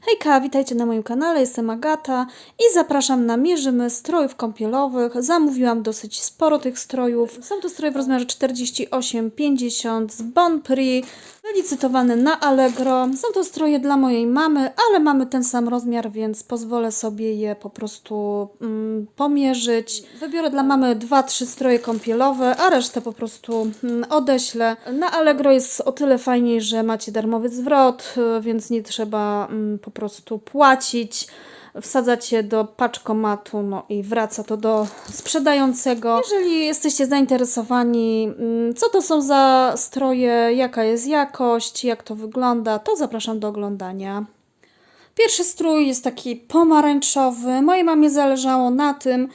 Hejka, witajcie na moim kanale, jestem Agata i zapraszam na Mierzymy strojów kąpielowych. Zamówiłam dosyć sporo tych strojów. Są to stroje w rozmiarze 48-50 z Bon Prix, wylicytowane na Allegro. Są to stroje dla mojej mamy, ale mamy ten sam rozmiar, więc pozwolę sobie je po prostu mm, pomierzyć. Wybiorę dla mamy 2-3 stroje kąpielowe, a resztę po prostu mm, odeślę. Na Allegro jest o tyle fajniej, że macie darmowy zwrot, y, więc nie trzeba mm, po prostu płacić. Wsadzacie je do paczkomatu, no i wraca to do sprzedającego. Jeżeli jesteście zainteresowani, mm, co to są za stroje, jaka jest jakość, jak to wygląda, to zapraszam do oglądania. Pierwszy strój jest taki pomarańczowy. Mojej mamie zależało na tym,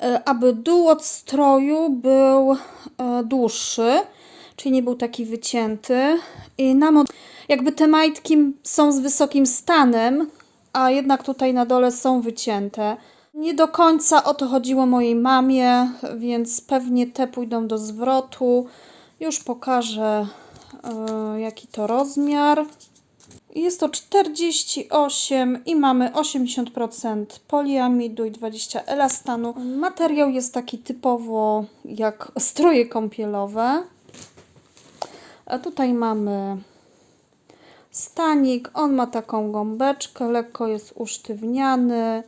e, aby dół od stroju był e, dłuższy, czyli nie był taki wycięty. I na mod- jakby te majtki są z wysokim stanem, a jednak tutaj na dole są wycięte. Nie do końca o to chodziło mojej mamie, więc pewnie te pójdą do zwrotu. Już pokażę, e, jaki to rozmiar. Jest to 48 i mamy 80% poliamidu i 20 elastanu. Materiał jest taki typowo jak stroje kąpielowe. A tutaj mamy stanik. On ma taką gąbeczkę, lekko jest usztywniany.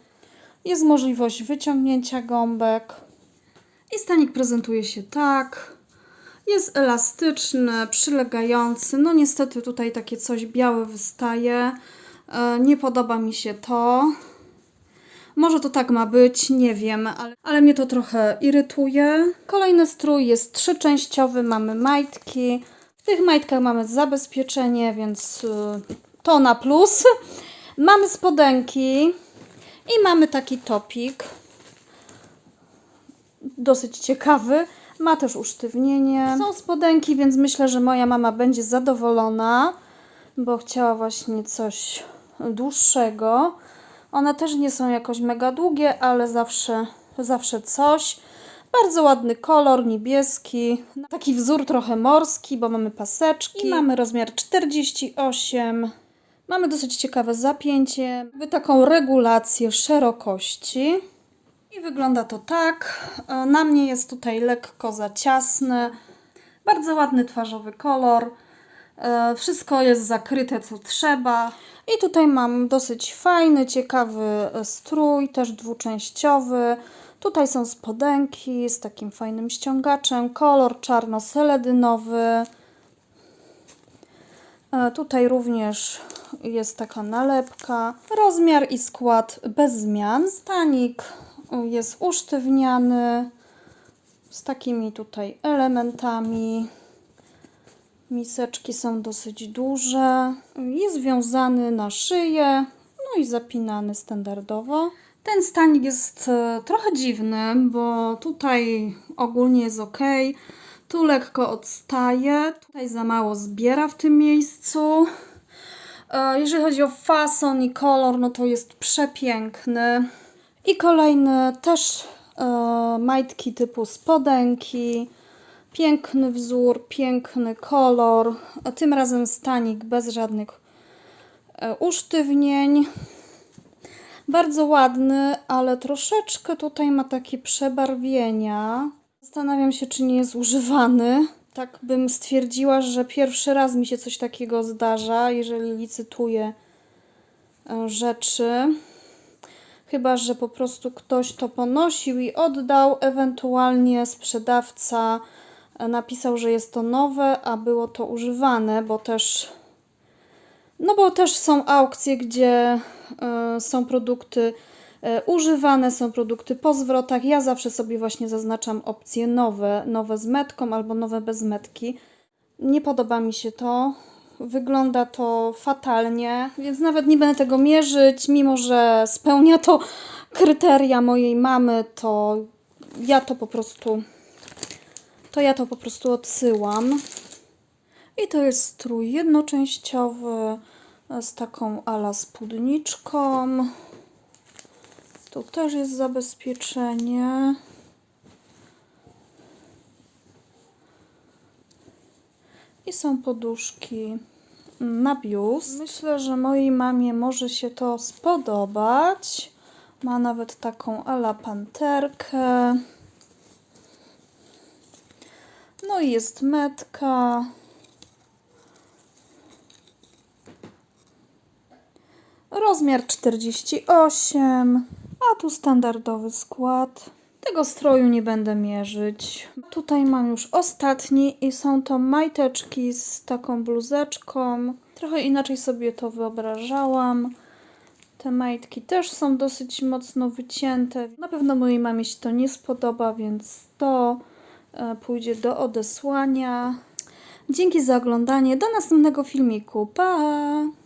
Jest możliwość wyciągnięcia gąbek. I stanik prezentuje się tak. Jest elastyczny, przylegający. No niestety tutaj takie coś białe wystaje. E, Nie podoba mi się to. Może to tak ma być, nie wiem, ale, ale mnie to trochę irytuje. Kolejny strój jest trzyczęściowy, mamy majtki. Tych majtkach mamy zabezpieczenie, więc y, to na plus. Mamy spodenki i mamy taki topik. Dosyć ciekawy. Ma też usztywnienie. Są spodenki, więc myślę, że moja mama będzie zadowolona, bo chciała właśnie coś dłuższego. One też nie są jakoś mega długie, ale zawsze, zawsze coś. Bardzo ładny kolor, niebieski. Taki wzór trochę morski, bo mamy paseczki. I mamy rozmiar 48. Mamy dosyć ciekawe zapięcie, jakby taką regulację szerokości. I wygląda to tak. E, Na mnie jest tutaj lekko za ciasny. Bardzo ładny twarzowy kolor. E, Wszystko jest zakryte co trzeba. I tutaj mam dosyć fajny, ciekawy e, strój, też dwuczęściowy. Tutaj są spodenki z takim fajnym ściągaczem, kolor czarno-seledynowy. E, Tutaj również jest taka nalepka. Rozmiar i skład bez zmian. Stanik jest usztywniany z takimi tutaj elementami. Miseczki są dosyć duże. Jest związany na szyję, no i zapinany standardowo. Ten stanik jest e, trochę dziwny, bo tutaj ogólnie jest ok. Tu lekko odstaje, tutaj za mało zbiera w tym miejscu. E, Jeżeli chodzi o fason i kolor, no to jest przepiękny. I kolejny też e, majtki typu spodenki. Piękny wzór, piękny kolor. Tym razem stanik bez żadnych usztywnień. Bardzo ładny, ale troszeczkę tutaj ma takie przebarwienia. Zastanawiam się, czy nie jest używany. Tak bym stwierdziła, że pierwszy raz mi się coś takiego zdarza, jeżeli licytuję e, rzeczy. Chyba, że po prostu ktoś to ponosił i oddał, ewentualnie sprzedawca e, napisał, że jest to nowe, a było to używane, bo też no bo też są aukcje, gdzie e, są produkty e, używane, są produkty po zwrotach. Ja zawsze sobie właśnie zaznaczam opcje nowe, nowe z metką albo nowe bez metki. Nie podoba mi się to. Wygląda to fatalnie, więc nawet nie będę tego mierzyć, mimo że spełnia to kryteria mojej mamy, to ja to po prostu to ja to po prostu odsyłam. I to jest strój jednoczęściowy z taką ala spódniczką. Tu też jest zabezpieczenie. I są poduszki na biust. Myślę, że mojej mamie może się to spodobać. Ma nawet taką ala panterkę. No i jest metka. Rozmiar 48, a tu standardowy skład. Tego stroju nie będę mierzyć. Tutaj mam już ostatni i są to majteczki z taką bluzeczką. Trochę inaczej sobie to wyobrażałam. Te majtki też są dosyć mocno wycięte. Na pewno mojej mamie się to nie spodoba, więc to e, pójdzie do odesłania. Dzięki za oglądanie. Do następnego filmiku. Pa!